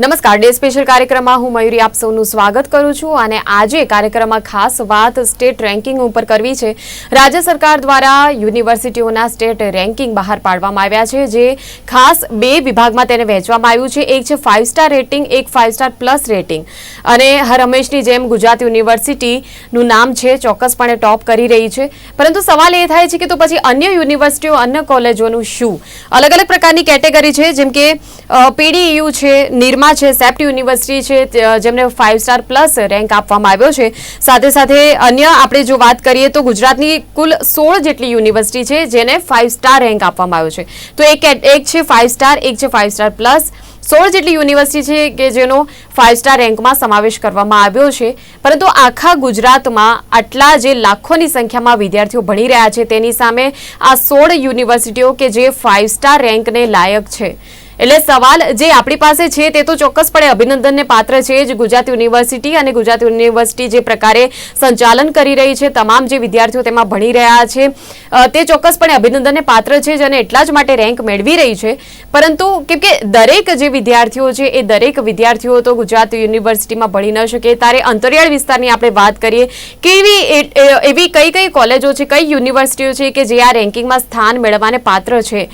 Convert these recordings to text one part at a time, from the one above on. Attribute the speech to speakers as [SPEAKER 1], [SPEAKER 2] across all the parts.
[SPEAKER 1] નમસ્કાર, day special કાર્યક્રમમાં હું મયુરી આપ સૌનું સ્વાગત કરું છું અને આજે કાર્યક્રમમાં ખાસ વાત સ્ટેટ રેન્કિંગ ઉપર કરવી છે. રાજ્ય સરકાર દ્વારા યુનિવર્સિટીઓના સ્ટેટ રેન્કિંગ બહાર પાડવામાં આવ્યા છે, જે ખાસ બે વિભાગમાં તેને વહેંચવામાં આવ્યું છે. એક છે ફાઇવ સ્ટાર રેટિંગ એક ફાઇવ સ્ટાર પ્લસ રેટિંગ અને હર જેમ ગુજરાત યુનિવર્સિટીનું નામ છે, ચોક્કસપણે ટોપ કરી રહી છે. પરંતુ સવાલ એ થાય છે કે તો પછી અન્ય યુનિવર્સિટીઓ, અન્ય કોલેજોનું શું? અલગ અલગ પ્રકારની કેટેગરી છે, જેમ કે પીડીયુ છે નિર્મા છે સેપ્ટ યુનિવર્સિટી છે જેમને ફાઇવ સ્ટાર પ્લસ રેન્ક આપવામાં આવ્યો છે. સાથે સાથે અન્ય આપણે જો વાત કરીએ તો ગુજરાતની કુલ સોળ જેટલી યુનિવર્સિટી છે, જેને ફાઇવ સ્ટાર રેન્ક આપવામાં આવ્યો છે. તો એક એક છે ફાઇવ સ્ટાર એક છે ફાઇવ સ્ટાર પ્લસ સોળ જેટલી યુનિવર્સિટી છે કે જેનો ફાઇવ સ્ટાર રેન્કમાં સમાવેશ કરવામાં આવ્યો છે. પરંતુ આખા ગુજરાતમાં આટલા જે લાખોની સંખ્યામાં વિદ્યાર્થીઓ ભણી રહ્યા છે, તેની સામે આ સોળ યુનિવર્સિટીઓ કે જે ફાઇવ સ્ટાર રેન્કને લાયક છે. એટલે સવાલ જે આપણી પાસે છે તે તો ચોક્કસપણે અભિનંદનને પાત્ર છે જ ગુજરાત યુનિવર્સિટી અને ગુજરાત યુનિવર્સિટી જે પ્રકારે સંચાલન કરી રહી છે, તમામ જે વિદ્યાર્થીઓ તેમાં ભણી રહ્યા છે તે ચોક્કસપણે અભિનંદનને પાત્ર છે જ અને એટલા જ માટે રેન્ક મેળવી રહી છે. પરંતુ કેમ કે દરેક જે વિદ્યાર્થીઓ છે, એ દરેક વિદ્યાર્થીઓ તો ગુજરાત યુનિવર્સિટીમાં ભણી ન શકે. ત્યારે અંતરિયાળ વિસ્તારની આપણે વાત કરીએ, કેવી એવી કઈ કઈ કોલેજો છે, કઈ યુનિવર્સિટીઓ છે કે જે આ રેન્કિંગમાં સ્થાન મેળવવાને પાત્ર છે?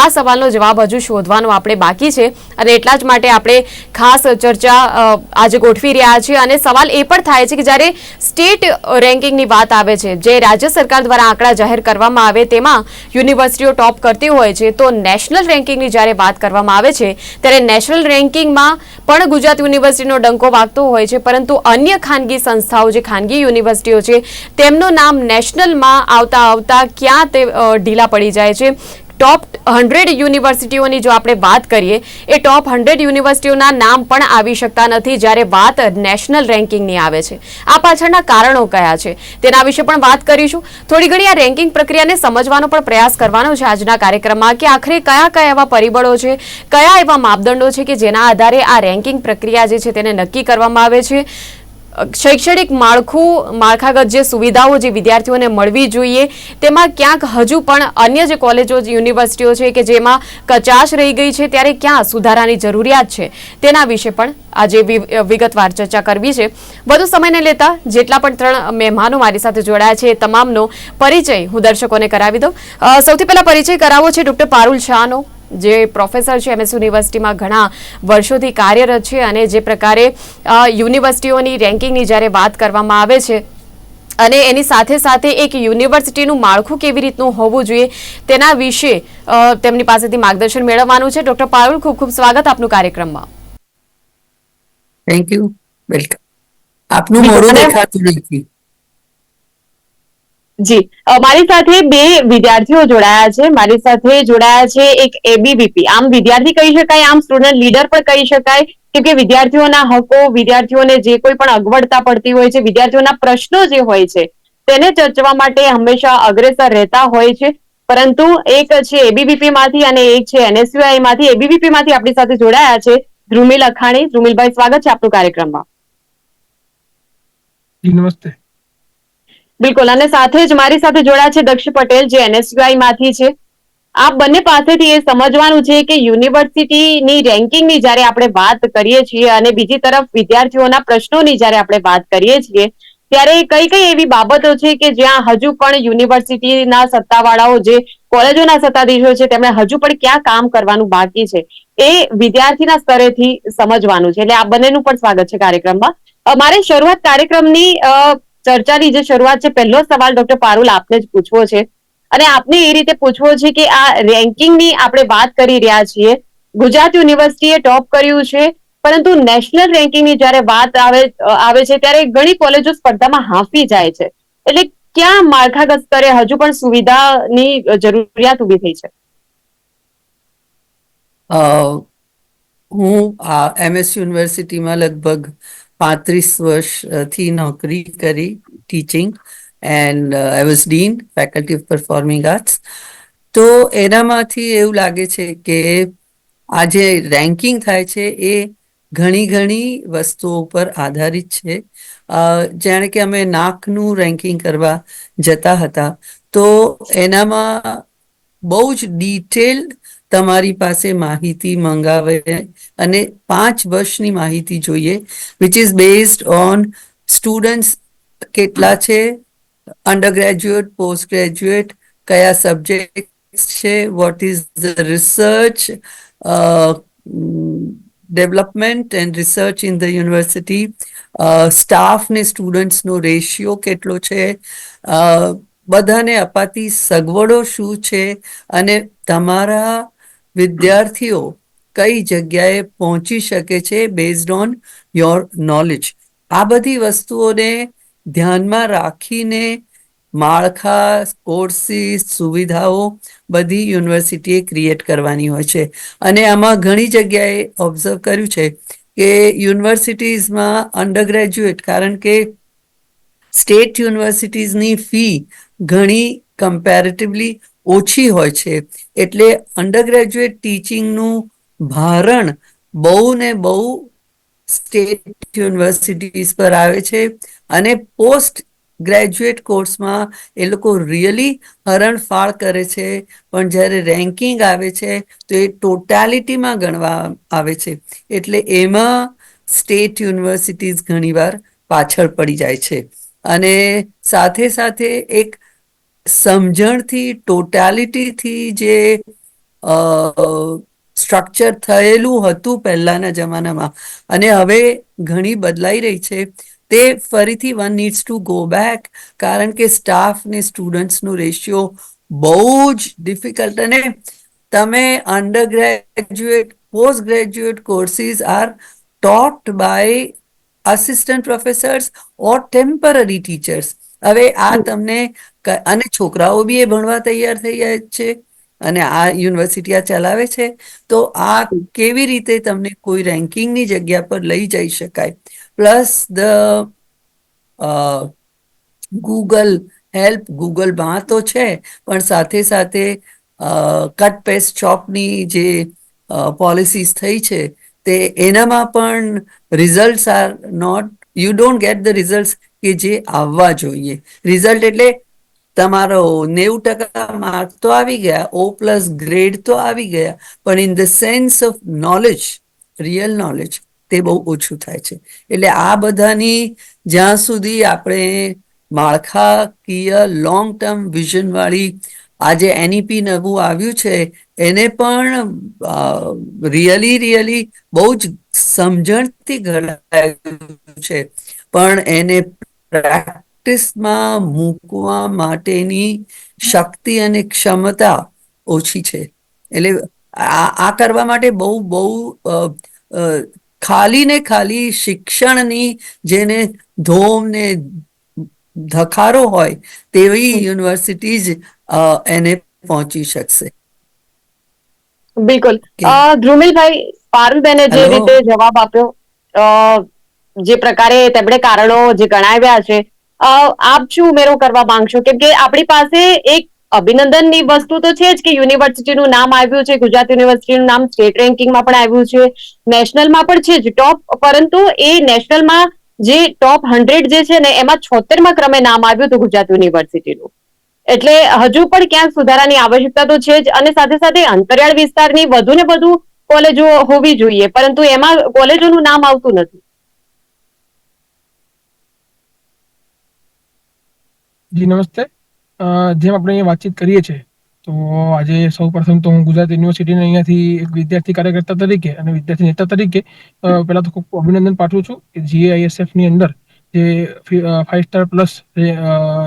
[SPEAKER 1] આ સવાલનો જવાબ હજુ શોધવાનો આપણે બાકી છે અને એટલા જ માટે આપણે ખાસ ચર્ચા આજે ગોઠવી રહ્યા છીએ અને સવાલ એ પણ થાય છે કે જ્યારે સ્ટેટ રેન્કિંગની વાત આવે છે, જે રાજ્ય સરકાર દ્વારા આંકડા જાહેર કરવામાં આવે તેમાં યુનિવર્સિટીઓ ટોપ કરતી હોય છે, તો નેશનલ રેન્કિંગની જ્યારે વાત કરવામાં આવે છે, ત્યારે નેશનલ રેન્કિંગમાં પણ ગુજરાત યુનિવર્સિટીનો ડંકો વાગતો હોય છે, પરંતુ અન્ય ખાનગી સંસ્થાઓ, જે ખાનગી યુનિવર્સિટીઓ છે, તેમનું નામ નેશનલમાં આવતા આવતા ક્યાં તે ઢીલા પડી જાય છે ટોપ હંડ્રેડ યુનિવર્સિટીઓની જો આપણે વાત કરીએ, એ ટોપ હંડ્રેડ યુનિવર્સિટીઓના નામ પણ આવી શકતા નથી જ્યારે વાત નેશનલ રેન્કિંગની આવે છે. આ પાછળના કારણો કયા છે? તેના વિશે પણ વાત કરીશું. થોડી ઘણી આ રેન્કિંગ પ્રક્રિયાને સમજવાનો પણ પ્રયાસ કરવાનો છે આજના કાર્યક્રમમાં કે આખરે કયા કયા એવા પરિબળો છે, કયા એવા માપદંડો છે કે જેના આધારે આ રેન્કિંગ પ્રક્રિયા જે છે તેને નક્કી કરવામાં આવે છે. શૈક્ષણિક માળખું, માળખાગત જે સુવિધાઓ જે વિદ્યાર્થીઓને મળવી જોઈએ, તેમાં ક્યાંક હજુ પણ અન્ય જે કોલેજો યુનિવર્સિટીઓ છે કે જેમાં કચાશ રહી ગઈ છે, ત્યારે ક્યાં સુધારાની જરૂરિયાત છે? તેના વિશે પણ આજે વિગતવાર ચર્ચા કરવી છે. વધુ સમયને લેતા જેટલા પણ ત્રણ મહેમાનો મારી સાથે જોડાયા છે તમામનો પરિચય હું દર્શકોને કરાવી દઉં. સૌથી પહેલા પરિચય કરાવવો છે ડોક્ટર પારુલ શાહનો. જે પ્રોફેસર છે એમએસ યુનિવર્સિટીમાં ઘણા વર્ષોથી કાર્યરત છે અને જે પ્રકારે યુનિવર્સિટીઓની રેન્કિંગની જ્યારે વાત કરવામાં આવે છે અને એની સાથે સાથે એક યુનિવર્સિટીનું માળખું કેવી રીતનું હોવું જોઈએ તેના વિશે તેમની પાસેથી માર્ગદર્શન મેળવવાનું છે. ડોક્ટર પારુલ ખૂબ ખૂબ સ્વાગત આપનું કાર્યક્રમમાં.
[SPEAKER 2] થેન્ક યુ વેલકમ આપનું. મોડું દેખાતું નથી.
[SPEAKER 1] જી. મારી સાથે બે વિદ્યાર્થીઓ જોડાયા છે. મારી સાથે જોડાયા છે એક એબીવીપી આમ વિદ્યાર્થી કહી શકાય, આમ સ્ટુડન્ટ લીડર પણ કહી શકાય, કેમ કે વિદ્યાર્થીઓના હકો, વિદ્યાર્થીઓને જે કોઈ પણ અગવડતા પડતી હોય છે, વિદ્યાર્થીઓના પ્રશ્નો જે હોય છે, તેને ચર્ચવા માટે હંમેશા અગ્રેસર રહેતા હોય છે. પરંતુ એક છે એબીવીપી માંથી અને એક છે એનએસયુઆઈ માંથી. એબીવીપી માંથી આપણી સાથે જોડાયા છે ધ્રુમિલ અખાણી. ધ્રુમિલભાઈ, સ્વાગત છે આપનું કાર્યક્રમમાં.
[SPEAKER 3] નમસ્તે.
[SPEAKER 1] બિલકુલ. અને સાથે જ મારી સાથે જોડાયા છે દક્ષ પટેલ જે એનએસયુઆઈ માંથી છે. આપ બંને પાસેથી એ સમજવાનું છે કે યુનિવર્સિટીની રેન્કિંગની જ્યારે આપણે વાત કરીએ છીએ અને બીજી તરફ વિદ્યાર્થીઓના પ્રશ્નોની જ્યારે આપણે વાત કરીએ છીએ ત્યારે કઈ કઈ એવી બાબતો છે કે જ્યાં હજુ પણ યુનિવર્સિટીના સત્તાવાળાઓ જે કોલેજોના સત્તાધીશો છે તેમણે હજુ પણ ક્યાં કામ કરવાનું બાકી છે એ વિદ્યાર્થીના સ્તરેથી સમજવાનું છે. એટલે આ બંનેનું પણ સ્વાગત છે કાર્યક્રમમાં. મારે શરૂઆત કાર્યક્રમની અ, ચર્ચાની જે શરૂઆત છે, પહેલો સવાલ ડોક્ટર પારુલ આપને જ પૂછવો છે. અને આપને એ રીતે પૂછવો છે કે આ રેન્કિંગની આપણે વાત કરી રહ્યા છીએ. ગુજરાત યુનિવર્સિટીએ ટોપ કર્યું છે, પરંતુ નેશનલ રેન્કિંગની જ્યારે વાત આવે આવે છે, ત્યારે ઘણી કોલેજો સ્પર્ધામાં હાંફી જાય છે. એટલે ક્યાં માળખાગત સ્તરે હજુ પણ સુવિધાની જરૂરિયાત ઊભી થઈ છે?
[SPEAKER 2] હું આ એમએસ યુનિવર્સિટીમાં લગભગ પાંત્રીસ વર્ષથી નોકરી કરી teaching and I was dean faculty of performing arts તો એનામાંથી એવું લાગે છે કે આ જે રેન્કિંગ થાય છે એ ઘણી ઘણી વસ્તુઓ પર આધારિત છે. જાણે કે અમે નાકનું રેન્કિંગ કરવા જતા હતા. તો એનામાં બહુ જ ડિટેલ્ડ તમારી પાસે માહિતી મંગાવે અને પાંચ વર્ષની માહિતી જોઈએ which is based on students કેટલા છે અંડર ગ્રેજ્યુએટ પોસ્ટ ગ્રેજ્યુએટ કયા સબ્જેક્ટ છે what is the research development and research in the university staff ને સ્ટુડન્ટ્સનો રેશિયો કેટલો છે બધાને અપાતી સગવડો શું છે અને તમારા વિદ્યાર્થીઓ કઈ જગ્યાએ પહોંચી શકે છે બેઝડ ઓન યોર નોલેજ આ બધી વસ્તુઓને ધ્યાનમાં રાખીને માળખા કોર્સિસ સુવિધાઓ બધી યુનિવર્સિટીએ ક્રિએટ કરવાની હોય છે. અને આમાં ઘણી જગ્યાએ ઓબ્ઝર્વ કર્યું છે કે યુનિવર્સિટીઝમાં અંડર ગ્રેજ્યુએટ કારણ કે સ્ટેટ યુનિવર્સિટીઝની ફી ઘણી કમ્પેરેટિવલી ઓછી હોય છે. એટલે અંડર ગ્રેજ્યુએટ ટીચિંગનું ભારણ બહુ ને બહુ સ્ટેટ યુનિવર્સિટીઝ પર આવે છે અને પોસ્ટ ગ્રેજ્યુએટ કોર્સમાં એ લોકો રિયલી હરણફાળ કરે છે. પણ જ્યારે રેન્કિંગ આવે છે તો એ ટોટાલિટીમાં ગણવા આવે છે. એટલે એમાં સ્ટેટ યુનિવર્સિટીઝ ઘણીવાર પાછળ પડી જાય છે. અને સાથે સાથે એક સમજણથી ટોટાલિટીથી જે સ્ટ્રક્ચર થયેલું હતું પહેલાના જમાનામાં. અને હવે ઘણી બદલાઈ રહી છે. તે ફરીથી one needs to go back કારણ કે સ્ટાફ ને સ્ટુડન્ટ્સનું રેશિયો બહુ જ ડિફિકલ્ટ અને તમે undergraduate post graduate courses are taught by assistant professors or temporary teachers હવે આ તમને અને છોકરાઓ બી એ ભણવા તૈયાર થઈ જાય છે અને આ યુનિવર્સિટી આ ચલાવે છે, તો આ કેવી રીતે તમને કોઈ રેન્કિંગની જગ્યા પર લઈ જઈ શકાય? પ્લસ ધ ગૂગલ હેલ્પ ગૂગલમાં તો છે, પણ સાથે સાથે કટ પેસ્ટ ચોપની જે પોલિસીસ થઈ છે, તે એનામાં પણ result are not, you don't get the result કે જે આવવા જોઈએ. રિઝલ્ટ એટલે તમારો નેવું ટકા માર્ક તો આવી ગયા ઓ પ્લસ ગ્રેડ તો આવી ગયા, પણ in the sense of knowledge real knowledge તે બહુ ઓછું થાય છે. એટલે આ બધાની જ્યાં સુધી આપણે માળખાકીય લોંગ ટર્મ વિઝનવાળી આજે એનઈપી નવું આવ્યું છે, એને પણ રિયલી રિયલી બહુ જ સમજણથી ઘડાયું છે. પણ એને પ્રેક્ટિસમાં મૂકવા માટેની શક્તિ અને ક્ષમતા ઓછી છે. એટલે આ કરવા માટે બહુ બહુ ખાલી ને ખાલી શિક્ષણની જેને ધોમ ને ધખારો હોય તેવી યુનિવર્સિટી જ એને પહોંચી શકશે.
[SPEAKER 4] બિલકુલ. ધ્રુમિલભાઈ પારુલબેને જે રીતે જવાબ આપ્યો જે પ્રકારે તેમણે કારણો જે ગણાવ્યા છે આપ શું ઉમેરો કરવા માંગશો. કેમ કે આપણી પાસે એક અભિનંદનની વસ્તુ તો છે જ કે યુનિવર્સિટીનું નામ આવ્યું છે, ગુજરાત યુનિવર્સિટીનું નામ સ્ટેટ રેન્કિંગમાં પણ આવ્યું છે, નેશનલમાં પણ છે જ ટોપ, પરંતુ એ નેશનલમાં જે ટોપ હંડ્રેડ જે છે ને, એમાં છોતેરમાં ક્રમે નામ આવ્યું હતું ગુજરાત યુનિવર્સિટીનું. એટલે હજુ પણ ક્યાંક સુધારાની આવશ્યકતા તો છે જ અને સાથે સાથે અંતરિયાળ વિસ્તારની વધુ ને વધુ કોલેજો હોવી જોઈએ, પરંતુ એમાં કોલેજોનું નામ આવતું નથી.
[SPEAKER 3] જી, નમસ્તે. જેમ આપણે અહીંયા વાતચીત કરીએ છીએ, તો આજે સૌ પ્રથમ તો હું ગુજરાત યુનિવર્સિટીના અહીંયાથી એક વિદ્યાર્થી કાર્યકર્તા તરીકે અને વિદ્યાર્થી નેતા તરીકે પહેલાં તો ખૂબ અભિનંદન પાઠવું છું કે જીએઆઈએસએફની અંદર જે ફાઇવ સ્ટાર પ્લસ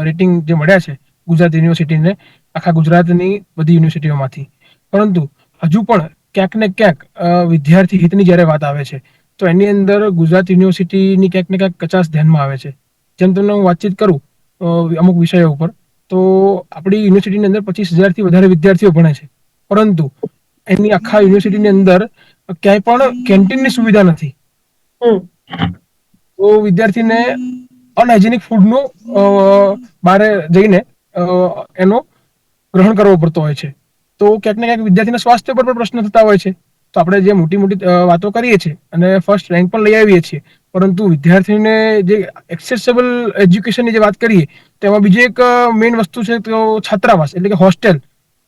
[SPEAKER 3] રેટિંગ જે મળ્યા છે ગુજરાત યુનિવર્સિટીને, આખા ગુજરાતની બધી યુનિવર્સિટીઓમાંથી. પરંતુ હજુ પણ ક્યાંક ને ક્યાંક વિદ્યાર્થી હિતની જ્યારે વાત આવે છે, તો એની અંદર ગુજરાત યુનિવર્સિટીની ક્યાંક ને ક્યાંક કચાસ ધ્યાનમાં આવે છે. જેમ તમને હું વાતચીત કરું અમુક વિષયો ઉપર. તો આપણી યુનિવર્સિટીની અંદર પચીસ હજારથી વધારે વિદ્યાર્થીઓ ભણે છે. પરંતુ એની આખા યુનિવર્સિટીની અંદર ક્યાંય પણ કેન્ટીનની સુવિધા નથી. તો વિદ્યાર્થીને અનહાઇજેનિક ફૂડનું બારે જઈને એનો ગ્રહણ કરવો પડતો હોય છે. તો ક્યાંક ને ક્યાંક વિદ્યાર્થીના સ્વાસ્થ્ય પર પણ પ્રશ્ન થતા હોય છે. તો આપણે જે મોટી મોટી વાતો કરીએ છીએ અને ફર્સ્ટ રેન્ક પણ લઈ આવીએ છીએ. પરંતુ વિદ્યાર્થીને જે એક્સેસેબલ એજ્યુકેશનની જે વાત કરીએ, તો એમાં બીજી એક મેઇન વસ્તુ છે તો છાત્રાવાસ, એટલે કે હોસ્ટેલ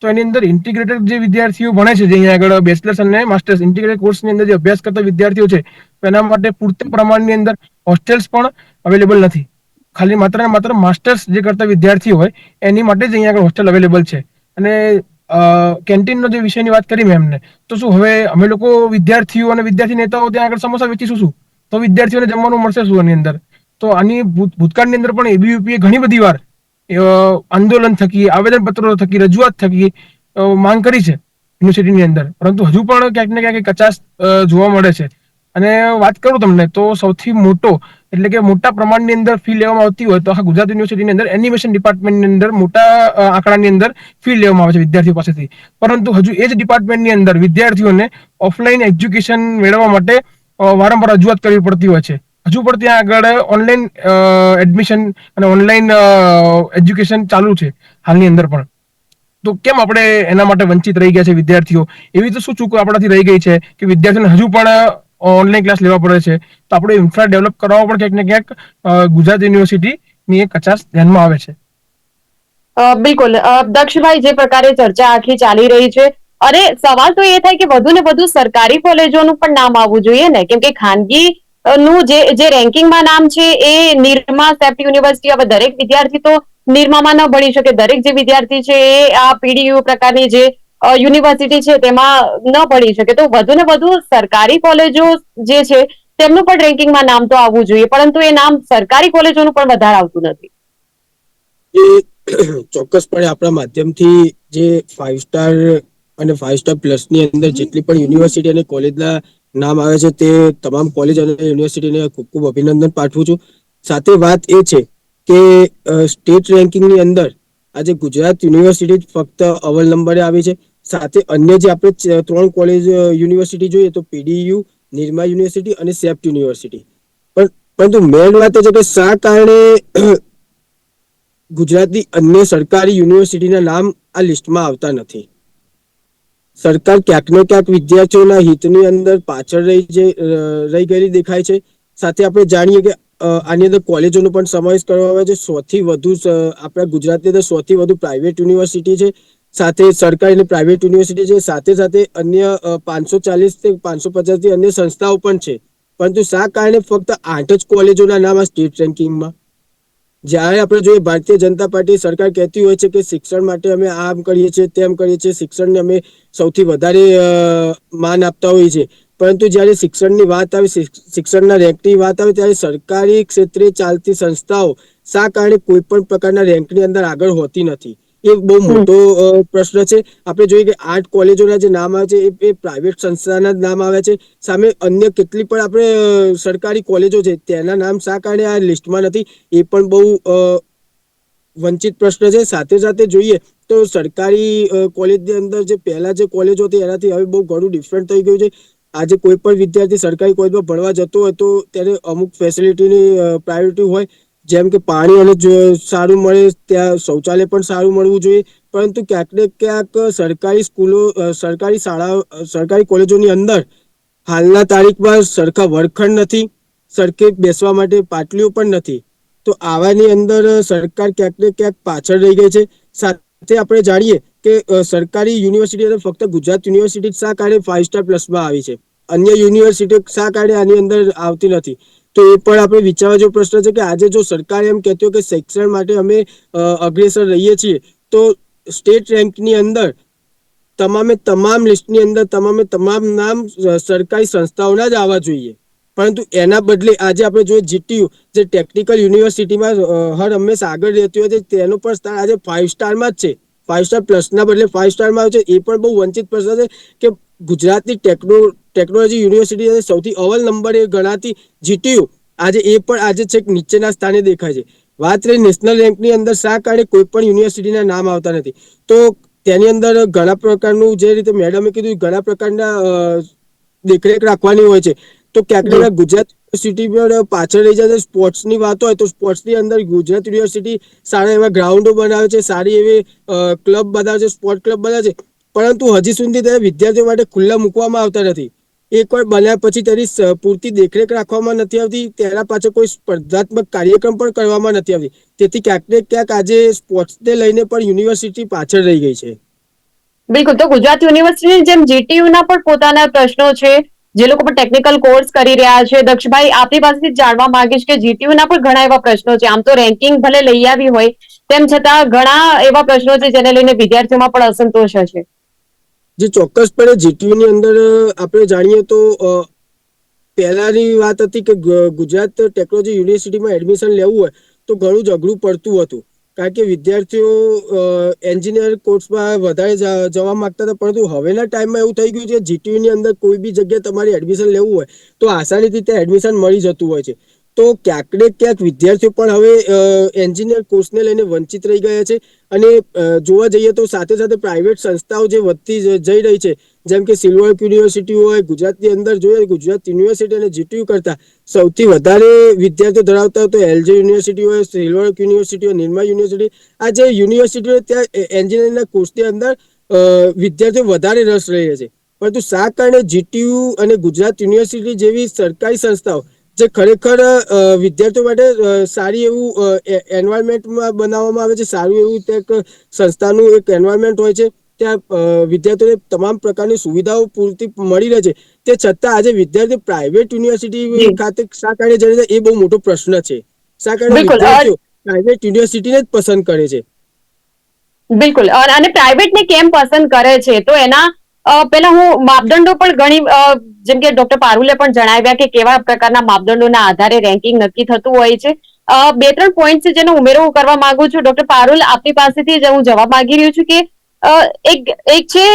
[SPEAKER 3] તો એની અંદર ઇન્ટિગ્રેટેડ જે વિદ્યાર્થીઓ ભણે છે, જે અહીંયા આગળ બેચલર્સ અને માસ્ટર્સ ઇન્ટિગ્રેટેડ કોર્સની અંદર જે અભ્યાસ કરતા વિદ્યાર્થીઓ છે એના માટે પૂરતા પ્રમાણની અંદર હોસ્ટેલ્સ પણ અવેલેબલ નથી. ખાલી માત્ર ને માત્ર માસ્ટર્સ જે કરતા વિદ્યાર્થીઓ હોય, એની માટે જ અહીંયા આગળ હોસ્ટેલ અવેલેબલ છે. અને કેન્ટીનનો જે વિષયની વાત કરી મેં એમને, તો શું હવે અમે લોકો વિદ્યાર્થીઓ અને વિદ્યાર્થી નેતાઓ ત્યાં આગળ સમોસા વેચીશું શું? તો વિદ્યાર્થીઓને જમવાનું મળશે શું આની અંદર? તો આની ભૂત- ભૂતકાળની અંદર પણ એબીવીપીએ ઘણી બધી વાર આંદોલન થકી, આવેદનપત્રો થકી, રજૂઆત થકી માંગ કરી છે યુનિવર્સિટીની અંદર. પરંતુ હજુ પણ ક્યાંક ને ક્યાંક કચાશ જોવા મળે છે. અને વાત કરું તમને, તો સૌથી મોટો, એટલે કે મોટા પ્રમાણની અંદર ફી લેવામાં આવતી હોય, તો આખા ગુજરાત યુનિવર્સિટીની અંદર એનિમેશન ડિપાર્ટમેન્ટની અંદર મોટા આંકડાની અંદર ફી લેવામાં આવે છે વિદ્યાર્થીઓ પાસેથી. પરંતુ હજુ એ જ ડિપાર્ટમેન્ટની અંદર વિદ્યાર્થીઓને ઓફલાઈન એજ્યુકેશન મેળવવા માટે વારંવાર રજૂઆત કરવી પડતી હોય છે. હજુ પણ ત્યાં આગળ ઓનલાઈન એડમિશન અને ઓનલાઈન એજ્યુકેશન ચાલુ છે, હાલની અંદર પણ. તો કેમ આપણે એના માટે વંચિત રહી ગયા છે વિદ્યાર્થીઓ? એવી તો શું ચૂક આપણાથી રહી ગઈ છે કે વિદ્યાર્થીઓને હજુ પણ ઓનલાઈન ક્લાસ લેવા પડે છે? તો આપણે ઇન્ફ્રા ડેવલપ કરવા પણ ક્યાંક ને ક્યાંક ગુજરાત યુનિવર્સિટીની એક કચાશ ધ્યાનમાં આવે છે.
[SPEAKER 4] બિલકુલ. દક્ષભાઈ, જે પ્રકારે ચર્ચા આખી ચાલી રહી છે અરે, સવાલ તો એ થાય કે વધુ ને વધુ સરકારી કોલેજોનું પણ નામ આવવું જોઈએ ને? કેમ કે ખાનગી નું જે જે રેન્કિંગમાં નામ છે એ નિરમા સેપ્ટ યુનિવર્સિટી, હવે દરેક વિદ્યાર્થી તો નિરમામાં ન ભણી શકે. દરેક જે વિદ્યાર્થી છે એ આ પીડીયુ પ્રકારની જે યુનિવર્સિટી છે તેમાં ન ભણી શકે. તો વધુ ને વધુ સરકારી કોલેજો જે છે તેમનું પણ રેન્કિંગમાં નામ તો આવવું જોઈએ. પરંતુ એ નામ સરકારી કોલેજોનું પણ વધારે આવતું નથી.
[SPEAKER 5] ચોક્કસપણે આપણા માધ્યમથી જે ફાઇવ સ્ટાર અને ફાઇવ સ્ટાર પ્લસની અંદર જેટલી પણ યુનિવર્સિટી અને કોલેજના નામ આવે છે તે તમામ કોલેજ અને યુનિવર્સિટીને ખૂબ ખૂબ અભિનંદન પાઠવું છું. સાથે વાત એ છે કે સ્ટેટ રેન્કિંગની અંદર આજે ગુજરાત યુનિવર્સિટી ફક્ત અવલ નંબરે આવી છે. સાથે અન્ય જે આપણે ત્રણ કોલેજ યુનિવર્સિટી જોઈએ તો પીડીયુ નિરમા યુનિવર્સિટી અને સેપ્ટ યુનિવર્સિટી પણ, પરંતુ મેન વાત એ છે કે શા કારણે ગુજરાતની અન્ય સરકારી યુનિવર્સિટીના નામ આ લિસ્ટમાં આવતા નથી? સરકાર ક્યાંક ને ક્યાંક વિદ્યાર્થીઓના હિતની અંદર પાછળ રહી જે રહી ગયેલી દેખાય છે. સાથે આપણે જાણીએ કે આની અંદર કોલેજોનો પણ સમાવેશ કરવામાં આવે છે. સૌથી વધુ આપણા ગુજરાતની અંદર સૌથી વધુ પ્રાઇવેટ યુનિવર્સિટી છે. સાથે સરકારી અને પ્રાઇવેટ યુનિવર્સિટી છે. સાથે સાથે અન્ય પાંચસો ચાલીસથી પાંચસો પચાસથી અન્ય સંસ્થાઓ પણ છે. પરંતુ શા કારણે ફક્ત આઠ જ કોલેજોના નામ આ સ્ટેટ રેન્કિંગમાં જ્યારે આપણે જોઈએ ભારતીય જનતા પાર્ટી સરકાર કહેતી હોય છે કે શિક્ષણ માટે અમે આમ કરીએ છીએ, તેમ કરીએ છીએ, શિક્ષણને અમે સૌથી વધારે માન આપતા હોઈએ છીએ. પરંતુ જ્યારે શિક્ષણની વાત આવે શિક્ષણના રેન્કની વાત આવે, ત્યારે સરકારી ક્ષેત્રે ચાલતી સંસ્થાઓ શા કારણે કોઈ પણ પ્રકારના રેન્કની અંદર આગળ હોતી નથી? એ બહુ મોટો પ્રશ્ન છે. આપણે જોઈએ કે આર્ટ કોલેજોના જે નામ આવે છે એ- પ્રાઇવેટ સંસ્થાના નામ આવે છે. સામે અન્ય કેટલી પણ આપણે સરકારી કોલેજો છે તેના નામ શા કારણે આ લિસ્ટમાં નથી એ પણ બહુ વંચિત પ્રશ્ન છે. સાથે સાથે જોઈએ તો સરકારી કોલેજની અંદર જે પહેલા જે કોલેજો હતી એનાથી હવે બહુ ઘણું ડિફરન્ટ થઈ ગયું છે. આજે કોઈ પણ વિદ્યાર્થી સરકારી કોલેજમાં ભણવા જતો હોય તો તેને અમુક ફેસિલિટીની પ્રાયોરિટી હોય. જેમ કે પાણી અને સારું મળે ત્યાં શૌચાલય પણ સારું મળવું જોઈએ. પરંતુ ક્યાંક ને ક્યાંક સરકારી સ્કૂલો સરકારી શાળાઓ સરકારી કોલેજોની અંદર હાલના તારીખમાં સરખા વર્ગખંડ નથી, સરખે બેસવા માટે પાટલીઓ પણ નથી. તો આવાની અંદર સરકાર ક્યાંક ને ક્યાંક પાછળ રહી ગઈ છે. સાથે આપણે જાણીએ કે સરકારી યુનિવર્સિટી અને ફક્ત ગુજરાત યુનિવર્સિટી શા કારણે ફાઇવ સ્ટાર પ્લસમાં આવી છે. અન્ય યુનિવર્સિટી શા કારણે આની અંદર આવતી નથી. તો એ પણ આપણે વિચારવા જેવો પ્રશ્ન છે કે આજે જો સરકાર એમ કહેતી હોય કે શિક્ષણ માટે અમે અગ્રેસર રહીએ છીએ, તો સ્ટેટ રેન્કની અંદર તમામે તમામ લિસ્ટની અંદર તમામે તમામ નામ સરકારી સંસ્થાઓના જ આવવા જોઈએ. પરંતુ એના બદલે આજે આપણે જોઈએ જીટીયુ, જે ટેકનિકલ યુનિવર્સિટીમાં હર હંમેશા આગળ રહેતી હોય છે, તેનું પણ સ્થાન આજે ફાઇવ સ્ટારમાં જ છે. ફાઇવ સ્ટાર પ્લસના બદલે ફાઇવ સ્ટારમાં આવે છે. એ પણ બહુ વંચિત પ્રશ્ન છે કે ગુજરાતની ટેકનો, ટેકનોલોજી યુનિવર્સિટી સૌથી અવલ નંબરે ગણાતી જીટીયુ આજે એ પણ આજે છેક નીચેના સ્થાને દેખાય છે. વાત રહી નેશનલ રેન્કની અંદર શા કારણે કોઈ પણ યુનિવર્સિટીના નામ આવતા નથી? તો તેની અંદર ઘણા પ્રકારનું જે રીતે મેડમે કીધું ઘણા પ્રકારના દેખરેખ રાખવાની હોય છે. તો ક્યાંક ગુજરાત યુનિવર્સિટી પણ પાછળ રહી જાય સ્પોર્ટ્સની વાત હોય તો સ્પોર્ટ્સની અંદર ગુજરાત યુનિવર્સિટી સારા એવા ગ્રાઉન્ડો બનાવે છે, સારી એવી ક્લબ બનાવે છે, સ્પોર્ટ ક્લબ બનાવે છે. પરંતુ હજી સુધી તેને વિદ્યાર્થીઓ માટે ખુલ્લા મૂકવામાં આવતા નથી. એકવાર બન્યા પછી તેની પૂરતી દેખરેખ રાખવામાં નથી આવતી, તેના પાછળ કોઈ સ્પર્ધાત્મક કાર્યક્રમ પણ કરવામાં નથી આવતી. તેથી ક્યાંક ને ક્યાંક આજે સ્પોર્ટ્સને લઈને પણ યુનિવર્સિટી પાછળ રહી ગઈ છે.
[SPEAKER 4] બિલકુલ. તો ગુજરાત યુનિવર્સિટીની જેમ જીટીયુ ના પણ પોતાના પ્રશ્નો છે, જે લોકો પણ ટેકનિકલ કોર્સ કરી રહ્યા છે. દક્ષભાઈ, આપની પાસેથી જાણવા માંગીશ કે જીટીયુના પણ ઘણા એવા પ્રશ્નો છે. આમ તો રેન્કિંગ ભલે લઈ આવી હોય, તેમ છતાં ઘણા એવા પ્રશ્નો છે જેને લઈને વિદ્યાર્થીઓમાં પણ અસંતોષ હશે.
[SPEAKER 5] જે ચોક્કસપણે જીટીયુની અંદર આપણે જાણીએ તો પહેલાની વાત હતી કે ગુજરાત ટેકનોલોજી યુનિવર્સિટીમાં એડમિશન લેવું હોય, તો ઘણું જ અઘરું પડતું હતું. કારણ કે વિદ્યાર્થીઓ એન્જિનિયર કોર્સમાં વધારે જવા માંગતા હતા, પરંતુ હવેના ટાઈમમાં એવું થઈ ગયું છે જીટીયુની અંદર કોઈ બી જગ્યાએ તમારે એડમિશન લેવું હોય, તો આસાનીથી ત્યાં એડમિશન મળી જતું હોય છે. તો ક્યાંક ને ક્યાંક વિદ્યાર્થીઓ પણ હવે એન્જિનિયર કોર્સને લઈને વંચિત રહી ગયા છે અને જોવા જઈએ તો સાથે સાથે પ્રાઇવેટ સંસ્થાઓ જે વધતી જઈ રહી છે, જેમ કે સિલ્વર યુનિવર્સિટી હોય, ગુજરાતની અંદર જોઈએ ગુજરાત યુનિવર્સિટી અને જીટીયુ કરતા સૌથી વધારે વિદ્યાર્થીઓ ધરાવતા તો એલજે યુનિવર્સિટી હોય સિલ્વર યુનિવર્સિટી હોય નિર્મા યુનિવર્સિટી આ જે યુનિવર્સિટીઓ ત્યાં એન્જિનિયરિંગના કોર્સની અંદર વિદ્યાર્થીઓ વધારે રસ રહે છે. પરંતુ શા કારણે જીટીયુ અને ગુજરાત યુનિવર્સિટી જેવી સરકારી સંસ્થાઓ જે ખરેખર વિદ્યાર્થીઓ માટે સારી એવું એન્વાયરમેન્ટમાં બનાવવામાં આવે છે સારું એવું એક સંસ્થાનું એક એન્વાયરમેન્ટ હોય છે ત્યાં વિદ્યાર્થીઓને તમામ પ્રકારની સુવિધાઓ પૂરતી મળી રહે છે. તે છતાં આજે વિદ્યાર્થી પ્રાઇવેટ યુનિવર્સિટી ખાતે શા કારણે જઈ રહ્યા એ બહુ મોટો પ્રશ્ન છે. શા કારણે. વિદ્યાર્થીઓ પ્રાઇવેટ યુનિવર્સિટીને જ પસંદ કરે છે?
[SPEAKER 4] બિલકુલ અને અને પ્રાઇવેટને કેમ પસંદ કરે છે? તો એના પેલા હું માપદંડો પણ ઘણી જેમ કે ડોક્ટર પારુલે પણ જણાવ્યા કે કેવા પ્રકારના માપદંડોના આધારે રેન્કિંગ નક્કી થતું હોય છે. બે ત્રણ પોઈન્ટ છે જેનો ઉમેરો હું કરવા માંગુ છું. ડોક્ટર પારુલ, આપની પાસેથી જ હું જવાબ માંગી રહ્યું છું કે એક એક છે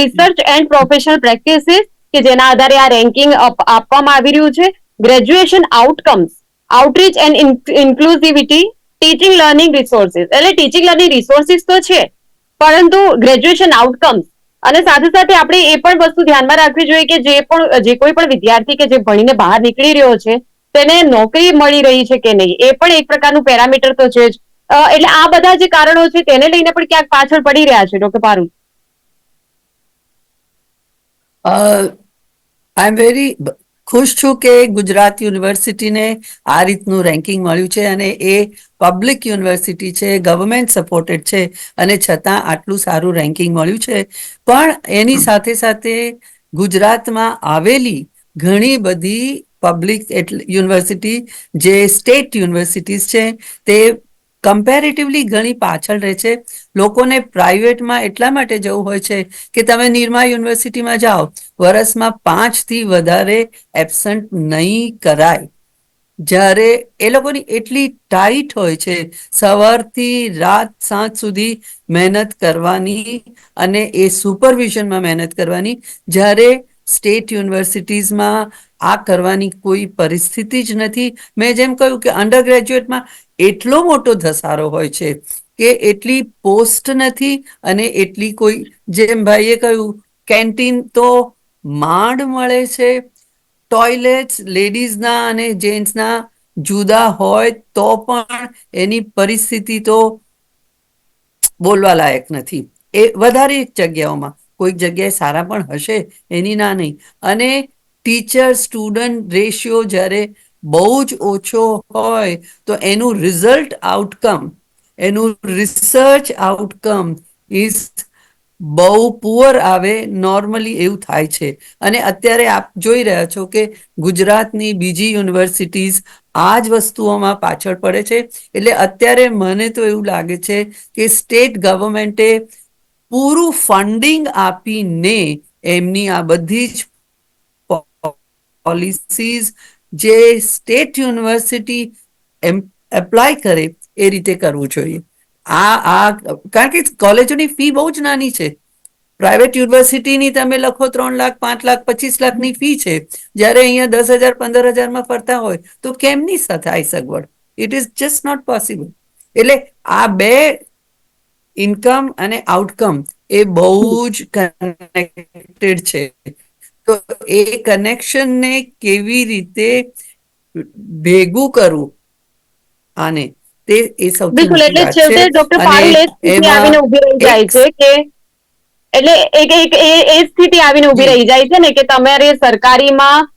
[SPEAKER 4] રિસર્ચ એન્ડ પ્રોફેશનલ પ્રેક્ટિસીસ કે જેના આધારે આ રેન્કિંગ આપવામાં આવી રહ્યું છે. Graduation outcomes outreach and inclusivity teaching learning resources એટલે ટીચિંગ લર્નિંગ રિસોર્સિસ તો છે, પરંતુ ગ્રેજ્યુએશન આઉટકમ્સ અને સાથે સાથે આપણે એ પણ વસ્તુ ધ્યાનમાં રાખવી જોઈએ કે જે પણ, જે કોઈ પણ વિદ્યાર્થી કે જે ભણીને બહાર નીકળી રહ્યો છે, તેને નોકરી મળી રહી છે કે નહીં, એ પણ એક પ્રકારનું પેરામીટર તો છે જ. એટલે આ બધા જે કારણો છે તેને લઈને પણ ક્યાંક પાછળ પડી રહ્યા છે, doctor Parul.
[SPEAKER 2] I am very ખુશ છું કે ગુજરાત યુનિવર્સિટીને આ રીતનું રેન્કિંગ મળ્યું છે અને એ પબ્લિક યુનિવર્સિટી છે ગવર્મેન્ટ સપોર્ટેડ છે અને છતાં આટલું સારું રેન્કિંગ મળ્યું છે. પણ એની સાથે સાથે ગુજરાતમાં આવેલી ઘણી બધી પબ્લિક એટલે યુનિવર્સિટી જે સ્ટેટ યુનિવર્સિટીઝ છે તે કમ્પેરેટિવલી ઘણી પાછળ રહે છે. લોકોને પ્રાઇવેટમાં એટલા માટે જવું હોય છે કે તમે નિરમા યુનિવર્સિટીમાં જાઓ વર્ષમાં પાંચથી વધારે એબસન્ટ નહીં કરાય. જ્યારે એ લોકોની એટલી ટાઈટ હોય છે, સવારથી રાત સાંજ સુધી મહેનત કરવાની અને એ સુપરવિઝનમાં મહેનત કરવાની, જ્યારે સ્ટેટ યુનિવર્સિટીઝમાં આ કરવાની કોઈ પરિસ્થિતિ જ નથી. મેં જેમ કહ્યું કે અંડર ગ્રેજ્યુએટમાં એટલો મોટો ધસારો હોય છે કે એટલી પોસ્ટ નથી અને એટલી કોઈ, જેમ ભાઈએ કહ્યું કેન્ટીન તો માંડ મળે છે. ટોયલેટ્સ લેડીઝના અને જેન્ટ્સના જુદા હોય તો પણ એની પરિસ્થિતિ તો બોલવા લાયક નથી. એ વધારે જગ્યાઓમાં, કોઈક જગ્યાએ સારા પણ હશે એની ના નહીં. અને ટીચર સ્ટુડન્ટ રેશિયો જ્યારે બહુ જ ઓછો હોય, તો એનું રિઝલ્ટ આઉટકમ એનું રિસર્ચ આઉટકમ ઇઝ બહુ પુઅર આવે નોર્મલી એવું થાય છે. અને અત્યારે આપ જોઈ રહ્યા છો કે ગુજરાતની બીજી યુનિવર્સિટીઝ આ જ વસ્તુઓમાં પાછળ પડે છે. એટલે અત્યારે મને તો એવું લાગે છે કે સ્ટેટ ગવર્મેન્ટે પૂરું ફંડિંગ આપીને એમની આ બધી જ પોલિસીઝ જે સ્ટેટ યુનિવર્સિટી એપ્લાય કરે એ રીતે કરવું જોઈએ. આ આ, કારણ કે કોલેજોની ફી બહુ જ નાની છે. પ્રાઇવેટ યુનિવર્સિટીની તમે લખો ત્રણ લાખ, પાંચ લાખ, પચીસ લાખની ફી છે. જ્યારે અહીંયા દસ હજાર, પંદર હજારમાં ફરતા હોય, તો કેમની થાય સગવડ? It is just not possible એટલે આ બે ઇન્કમ અને આઉટકમ એ બહુ જ કનેક્ટેડ છે. તો એ કનેક્શનને કેવી રીતે ભેગું કરવું આને તે એ સૌથી
[SPEAKER 4] બિલકુલ એટલે છેવટે ડોક્ટર પારુલ એ સ્થિતિ આવીને ઊભી રહી જાય
[SPEAKER 2] એક
[SPEAKER 4] છે કે એટલે એક એક એ સ્થિતિ આવીને
[SPEAKER 2] ઊભી
[SPEAKER 4] રહી જાય છે ને કે તમારે સરકારીમાં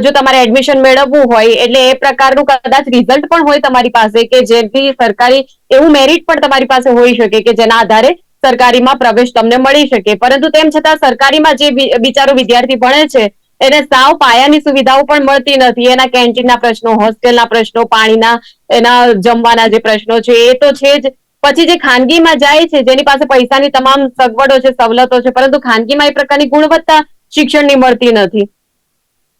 [SPEAKER 4] જો તમારે એડમિશન મેળવવું હોય એટલે એ પ્રકારનું કદાચ રિઝલ્ટ પણ હોય તમારી પાસે કે જેથી સરકારી એવું મેરિટ પણ તમારી પાસે હોઈ શકે કે જેના આધારે સરકારીમાં પ્રવેશ તમને મળી શકે. પરંતુ તેમ છતાં સરકારીમાં જે બિચારો વિદ્યાર્થી ભણે છે એને સાવ પાયાની સુવિધાઓ પણ મળતી નથી. એના કેન્ટીનના પ્રશ્નો હોસ્ટેલના પ્રશ્નો પાણીના એના જમવાના જે પ્રશ્નો છે એ તો છે જ. પછી જે ખાનગીમાં જાય છે જેની પાસે પૈસાની તમામ સગવડો છે સવલતો છે પરંતુ ખાનગીમાં એ પ્રકારની ગુણવત્તા શિક્ષણની મળતી નથી.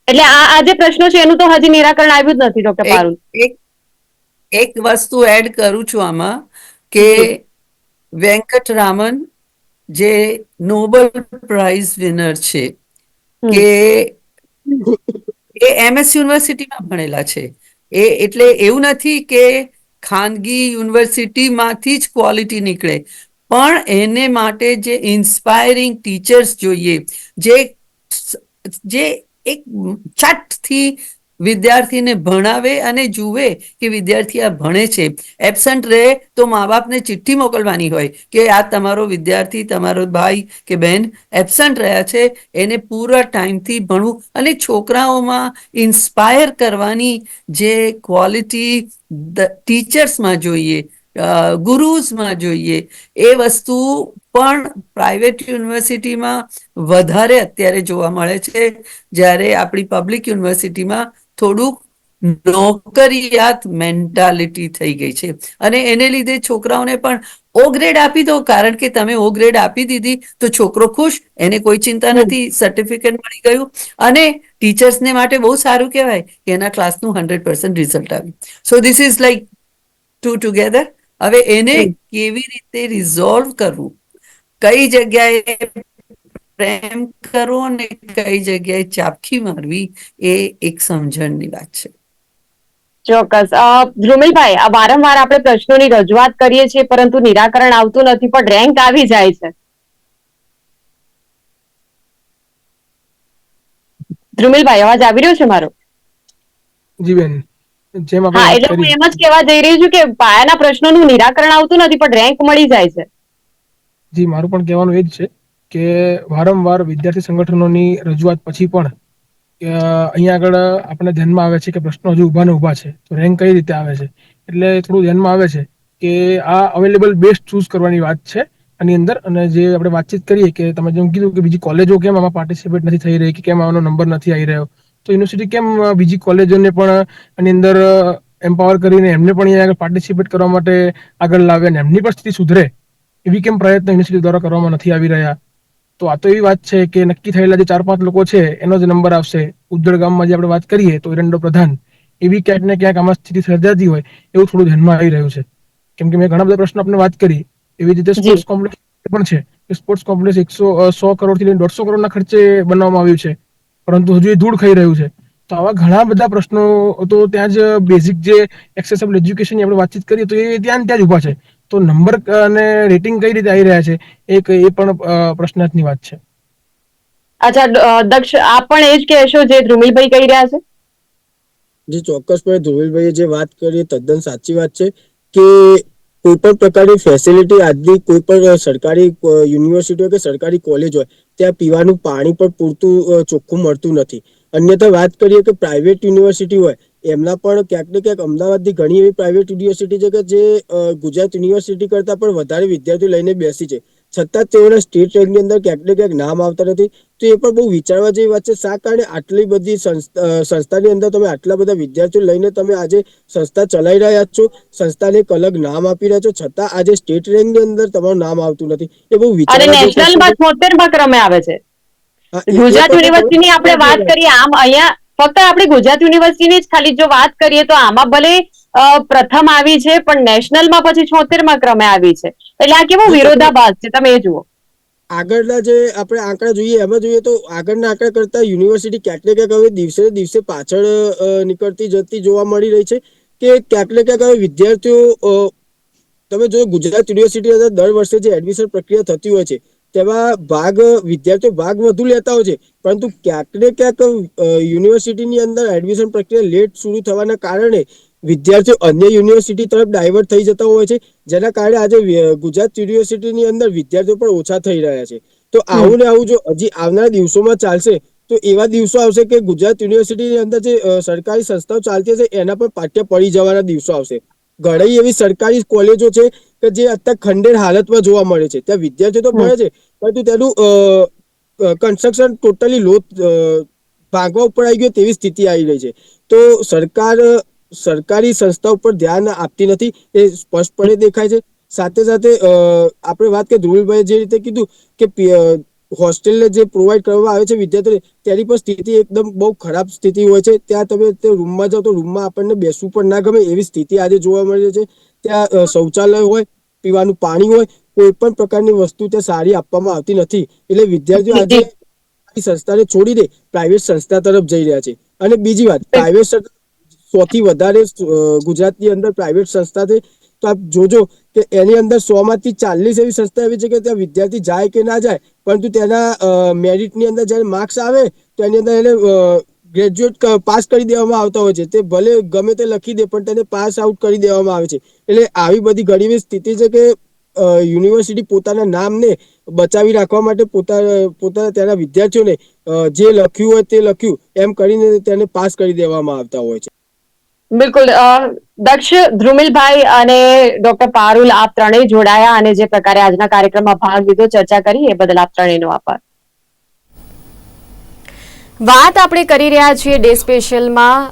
[SPEAKER 4] એટલે આ આ જે પ્રશ્નો છે એનું તો હજી નિરાકરણ આવ્યું જ નથી ડોક્ટર પારુલ.
[SPEAKER 2] એક વસ્તુ એડ કરું છું આમાં કે વેંકટરામન, જે નોબલ પ્રાઇઝ વિનર છે, કે એ એમએસ યુનિવર્સિટીમાં ભણેલા છે. એ એટલે એવું નથી કે ખાનગી યુનિવર્સિટીમાંથી જ ક્વોલિટી નીકળે. પણ એને માટે જે ઇન્સ્પાયરિંગ ટીચર્સ જોઈએ, જે જે એક છટથી વિદ્યાર્થીને ભણાવે અને જુએ કે વિદ્યાર્થી આ ભણે છે. એબસન્ટ રહે તો મા બાપને ચિઠ્ઠી મોકલવાની હોય કે આ તમારો વિદ્યાર્થી, તમારો ભાઈ કે બહેન એબસન્ટ રહ્યા છે. એને પૂરા ટાઈમથી ભણવું અને છોકરાઓમાં ઇન્સ્પાયર કરવાની જે ક્વોલિટી ટીચર્સમાં જોઈએ ગુરુઝમાં જોઈએ, એ વસ્તુ પણ પ્રાઇવેટ યુનિવર્સિટીમાં વધારે અત્યારે જોવા મળે છે. જ્યારે આપણી પબ્લિક યુનિવર્સિટીમાં થોડુંક નોકરિયાત મેન્ટાલિટી થઈ ગઈ છે. અને એને લીધે છોકરાઓને પણ ઓ ગ્રેડ આપી દો. કારણ કે તમે ઓ ગ્રેડ આપી દીધી તો છોકરો ખુશ એને કોઈ ચિંતા નથી સર્ટિફિકેટ મળી ગયું. અને ટીચર્સને માટે બહુ સારું કહેવાય કે એના ક્લાસનું હંડ્રેડ પર્સન્ટ રિઝલ્ટ આવ્યું so this is like to together હવે એને કેવી રીતે રિઝોલ્વ કરવું? કઈ જગ્યાએ પ્રેમ કરવો અને કઈ જગ્યાએ ચાપખી મારવી એ એક સમજણની વાત છે.
[SPEAKER 4] ચોક્કસ. ધ્રુમિલભાઈ આ વારંવાર આપણે પ્રશ્નોની રજૂઆત કરીએ છીએ પરંતુ નિરાકરણ આવતું નથી પણ રેન્ક આવી જાય છે. ધ્રુમિલભાઈ અવાજ આવી રહ્યો છે મારો?
[SPEAKER 3] જી બેન જેમ આપણે
[SPEAKER 4] હા એટલે હું એમ જ કહેવા જઈ રહી છું કે પાયાના પ્રશ્નોનું નિરાકરણ આવતું નથી પણ રેન્ક મળી જાય છે.
[SPEAKER 3] જી મારું પણ કહેવાનું એ જ છે. કે વારંવાર વિદ્યાર્થી સંગઠનોની રજૂઆત પછી પણ અહીંયા આગળ આપણે ધ્યાનમાં આવે છે કે પ્રશ્નો હજુ ઊભા ને ઊભા છે. તો રેન્ક કઈ રીતે આવે છે? એટલે થોડું ધ્યાનમાં આવે છે કે આ અવેલેબલ બેસ્ટ ચૂઝ કરવાની વાત છે આની અંદર. અને જે આપણે વાતચીત કરીએ કે તમે જેમ કીધું કે બીજી કોલેજો કેમ આમાં પાર્ટિસિપેટ નથી થઈ રહી, કે કેમ આનો નંબર નથી આવી રહ્યો? તો યુનિવર્સિટી કેમ બીજી કોલેજોને પણ આની અંદર એમ્પાવર કરીને એમને પણ અહીંયા આગળ પાર્ટિસિપેટ કરવા માટે આગળ લાવે અને એમની પણ સ્થિતિ સુધરે, એવી કેમ પ્રયત્ન યુનિવર્સિટી દ્વારા કરવામાં નથી આવી રહ્યા? તો આ તો એવી વાત છે કે નક્કી થયેલા જે ચાર પાંચ લોકો છે એનો જ નંબર આવશે. ઉજ્જળ ગામમાં જે આપણે વાત કરીએ તો એરંડો પ્રધાન એવી ક્યાંક ને ક્યાંક આમાં સ્થિતિ સર્જાતી હોય એવું થોડું ધ્યાનમાં આવી રહ્યું છે. કેમ કે મેં ઘણા બધા પ્રશ્નો આપણે વાત કરી. એવી રીતે સ્પોર્ટ્સ કોમ્પ્લેક્સ પણ છે કે સ્પોર્ટ્સ કોમ્પ્લેક્સ એકસો સો કરોડથી લઈને દોઢસો કરોડના ખર્ચે બનાવવામાં આવ્યું છે. પરંતુ હજુ એ ધૂળ ખાઈ રહ્યું છે. તો આવા ઘણા બધા પ્રશ્નો તો ત્યાં જ બેઝિક જે એક્સેસેબલ એજ્યુકેશનની આપણે વાતચીત કરીએ તો એ ત્યાં ત્યાં જ ઊભા છે. તો નંબર અને રેટિંગ કઈ રીતે આવી રહ્યા છે? એક એ પણ પ્રશ્નાર્થની વાત છે.
[SPEAKER 4] અચ્છા દક્ષ આપ પણ એ જ કહેશો જે ધ્રુમિલભાઈ કહી રહ્યા છે?
[SPEAKER 5] જે ચોક્કસપણે ધ્રુવિલભાઈ જે વાત કરી તદ્દન સાચી વાત છે કે કોઈ પણ પ્રકારની ફેસિલિટી આજની કોઈ પણ સરકારી અ, યુનિવર્સિટી હોય કે સરકારી કોલેજ હોય ત્યાં પીવાનું પાણી પણ પૂરતું ચોખ્ખું મળતું નથી. અન્યથા વાત કરીએ કે પ્રાઇવેટ યુનિવર્સિટી હોય એમના પણ ક્યાંક ને ક્યાંક અમદાવાદની ઘણી એવી પ્રાઇવેટ યુનિવર્સિટી છે કે જે ગુજરાત યુનિવર્સિટી કરતાં પણ વધારે વિદ્યાર્થીઓ લઈને બેસી છે. છતાં તેઓના સ્ટેટ રેન્કની અંદર ક્યાંક ને ક્યાંક નામ આવતા નથી. તો એ પણ બહુ વિચારવા જેવી વાત છે. શા કારણે આટલી બધી સંસ્થાની અંદર તમે આટલા બધા વિદ્યાર્થીઓ લઈને તમે આજે સંસ્થા ચલાવી રહ્યા છો? સંસ્થાને એક અલગ નામ આપી રહ્યા છો? છતાં આજે સ્ટેટ રેન્કની અંદર તમારું નામ આવતું નથી. એ બહુ વિચારવા
[SPEAKER 4] નેશનલમાં ક્રમે આવે છે. ગુજરાત યુનિવર્સિટીની આપણે વાત કરીએ આમ અહીંયા ફક્ત આપણે ગુજરાત યુનિવર્સિટીની જ ખાલી જો વાત કરીએ તો આમાં ભલે પ્રથમ આવી છે પણ નેશનલમાં પછી છોતેરમાં ક્રમે આવી છે. એટલે આ કેવો વિરોધાભાસ છે તમે એ જુઓ.
[SPEAKER 5] આગળના જે આપણે આંકડા જોઈએ એમાં જોઈએ તો આગળના આંકડા કરતા યુનિવર્સિટી ક્યાંક ને ક્યાંક હવે દિવસે દિવસે પાછળ નીકળતી જતી જોવા મળી રહી છે કે ક્યાંક ને ક્યાંક હવે વિદ્યાર્થીઓ તમે જો ગુજરાત યુનિવર્સિટી અંદર દર વર્ષે જે એડમિશન પ્રક્રિયા થતી હોય છે તેમાં ભાગ વિદ્યાર્થીઓ ભાગ વધુ લેતા હોય છે. પરંતુ ક્યાંક ને ક્યાંક યુનિવર્સિટીની અંદર એડમિશન પ્રક્રિયા લેટ શરૂ થવાના કારણે વિદ્યાર્થીઓ અન્ય યુનિવર્સિટી તરફ ડાયવર્ટ થઈ જતા હોય છે. જેના કારણે આજે ગુજરાત યુનિવર્સિટીની અંદર વિદ્યાર્થીઓ પણ ઓછા થઈ રહ્યા છે. તો આવું ને આવું જો હજી આવનારા દિવસોમાં ચાલશે તો એવા દિવસો આવશે કે ગુજરાત યુનિવર્સિટીની અંદર જે સરકારી સંસ્થાઓ ચાલતી હશે એના પર પાઠ્ય પડી જવાના દિવસો આવશે. ઘણી એવી સરકારી કોલેજો છે કે જે અત્યારે ખંડેર હાલતમાં જોવા મળે છે. ત્યાં વિદ્યાર્થીઓ તો ભણે છે, પરંતુ તેનું કન્સ્ટ્રક્શન ટોટલી લોટ ભાગવા ઉપર આવી ગયું તેવી સ્થિતિ આવી રહી છે. તો સરકાર, સરકારી સંસ્થા ઉપર ધ્યાન આપતી નથી, એ સ્પષ્ટપણે દેખાય છે. સાથે સાથે આપણે વાત કરીએ ધ્રુવીભાઈ જે રીતે કીધું કે હોસ્ટેલને જે પ્રોવાઈડ કરવામાં આવે છે વિદ્યાર્થીઓને તેની પણ સ્થિતિ એકદમ બહુ ખરાબ સ્થિતિ હોય છે. ત્યાં તમે તે રૂમમાં જાઓ તો રૂમમાં આપણને બેસવું પણ ના ગમે એવી સ્થિતિ આજે જોવા મળે છે. ત્યાં શૌચાલય હોય પીવાનું પાણી હોય કોઈ પણ પ્રકારની વસ્તુ ત્યાં સારી આપવામાં આવતી નથી. એટલે વિદ્યાર્થીઓ આજે સંસ્થાને છોડી દે પ્રાઇવેટ સંસ્થા તરફ જઈ રહ્યા છે. અને બીજી વાત પ્રાઇવેટ સૌથી વધારે ગુજરાતની અંદર પ્રાઇવેટ સંસ્થા છે. તો આપ જોજો કે એની અંદર સો માંથી ચાલીસ એવી સંસ્થા એવી છે કે ત્યાં વિદ્યાર્થી જાય કે ના જાય, પરંતુ તેના મેરિટની અંદર જ્યારે માર્ક્સ આવે, તો એની અંદર એને ગ્રેજ્યુએટ પાસ કરી દેવામાં આવતા હોય છે. તે ભલે ગમે તે લખી દે, પણ તેને પાસ આઉટ કરી દેવામાં આવે છે. એટલે આવી બધી ઘણી સ્થિતિ છે કે યુનિવર્સિટી પોતાના નામને બચાવી રાખવા માટે પોતા, પોતાના તેના વિદ્યાર્થીઓને જે લખ્યું હોય તે લખ્યું, એમ કરીને તેને પાસ કરી દેવામાં આવતા હોય છે.
[SPEAKER 1] બિલકુલ દક્ષ ધ્રુમિલભાઈ અને ડોક્ટર પારુલ, આપ ત્રણેય જોડાયા અને જે પ્રકારે આજના કાર્યક્રમમાં ભાગ લીધો, ચર્ચા કરી, એ બદલ આપ ત્રણેયનો આભાર. વાત આપણે કરી રહ્યા છીએ ડે સ્પેશિયલમાં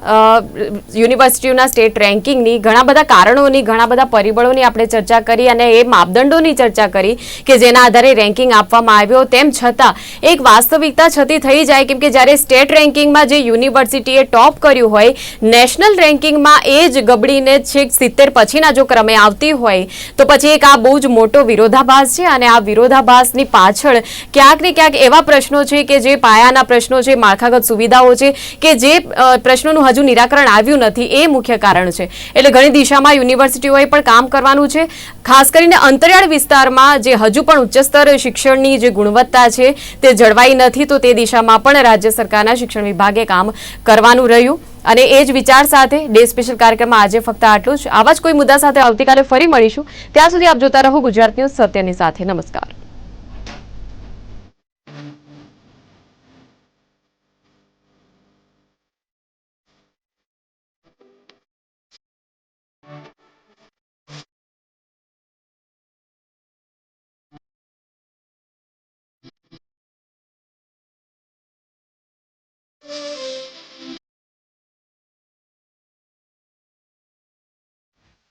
[SPEAKER 1] યુનિવર્સિટીઓના સ્ટેટ રેન્કિંગની, ઘણા બધા કારણોની, ઘણા બધા પરિબળોની આપણે ચર્ચા કરી અને એ માપદંડોની ચર્ચા કરી કે જેના આધારે રેન્કિંગ આપવામાં આવ્યો. તેમ છતાં, એક વાસ્તવિકતા છતી થઈ જાય કેમ કે જ્યારે સ્ટેટ રેન્કિંગમાં જે યુનિવર્સિટીએ ટોપ કર્યું હોય, નેશનલ રેન્કિંગમાં એ જ ગબડીને છેક સિત્તેર પછીના જો ક્રમે આવતી હોય, તો પછી એક આ બહુ જ મોટો વિરોધાભાસ છે અને આ વિરોધાભાસની પાછળ ક્યાંક ને ક્યાંક એવા પ્રશ્નો છે કે જે પાયાના પ્રશ્નો છે માળખાગત સુવિધાઓ છે કે જે પ્રશ્નોનું હજુ નિરાકરણ આવ્યું નથી એ મુખ્ય કારણ છે. એટલે ઘણી દિશામાં યુનિવર્સિટીઓએ પણ કામ કરવાનું છે. ખાસ કરીને અંતરિયાળ વિસ્તારમાં જે હજુ પણ ઉચ્ચ સ્તર શિક્ષણની જે ગુણવત્તા છે તે જળવાઈ નથી, તો તે દિશામાં પણ રાજ્ય સરકારના શિક્ષણ વિભાગે કામ કરવાનું રહ્યું. અને એ જ વિચાર સાથે ડે સ્પેશિયલ કાર્યક્રમમાં આજે ફક્ત આટલું જ. આવા જ કોઈ મુદ્દા સાથે આવતીકાલે ફરી મળીશું. ત્યાં સુધી આપ જોતા રહો ગુજરાત ન્યૂઝ, સત્યની સાથે. નમસ્કાર.